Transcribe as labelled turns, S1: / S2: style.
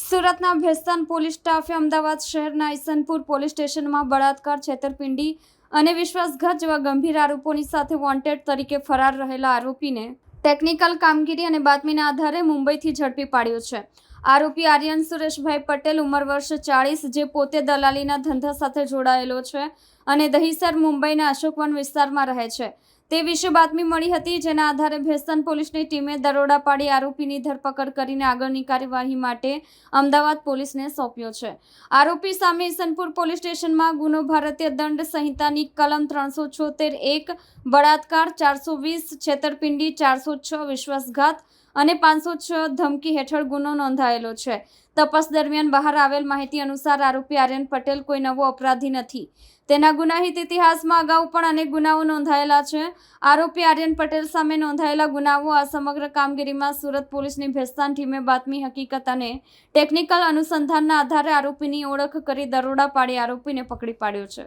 S1: સુરતના ભેસ્તાન પોલીસ સ્ટાફે અમદાવાદ શહેરના ઈસનપુર પોલીસ સ્ટેશનમાં બળાત્કાર, છેતરપિંડી અને વિશ્વાસઘાત જેવા ગંભીર આરોપોની સાથે વોન્ટેડ તરીકે ફરાર રહેલા આરોપીને ટેકનિકલ કામગીરી અને બાતમીના આધારે મુંબઈથી ઝડપી પાડ્યો છે. આરોપી આર્યન સુરેશભાઈ પટેલ, ઉંમર વર્ષ ચાળીસ, જે પોતે દલાલીના ધંધા સાથે જોડાયેલો છે. અને દહીસર મુંબઈના અશોકવન વિસ્તારમાં રહે છે. તે વિશે બાતમી મળી હતી, જેના આધારે ભેસન પોલીસની ટીમે દરોડા પાડી આરોપીની ધરપકડ કરીને આગળની કાર્યવાહી માટે અમદાવાદ પોલીસને સોંપ્યો છે. આરોપી સામે ઈસનપુર પોલીસ સ્ટેશનમાં ગુનો ભારતીય દંડ સંહિતાની કલમ ત્રણસો છોતેર એક, બળાત્કાર ચારસો વીસ, છેતરપિંડી ચારસો છ, વિશ્વાસઘાત અને પાંચસો છ ધમકી હેઠળ ગુનો નોંધાયેલો છે. તપાસ દરમિયાન બહાર આવેલ માહિતી અનુસાર આરોપી આર્યન પટેલ કોઈ નવો અપરાધી નથી. તેના ગુનાહિત ઇતિહાસમાં અગાઉ પણ અનેક ગુનાઓ નોંધાયેલા છે. આરોપી આર્યન પટેલ સામે નોંધાયેલા ગુનાઓ આ સમગ્ર કામગીરીમાં સુરત પોલીસની ભેસ્તાન ટીમે બાતમી હકીકત અને ટેકનિકલ અનુસંધાનના આધારે આરોપીની ઓળખ કરી દરોડા પાડી આરોપીને પકડી પાડ્યો છે.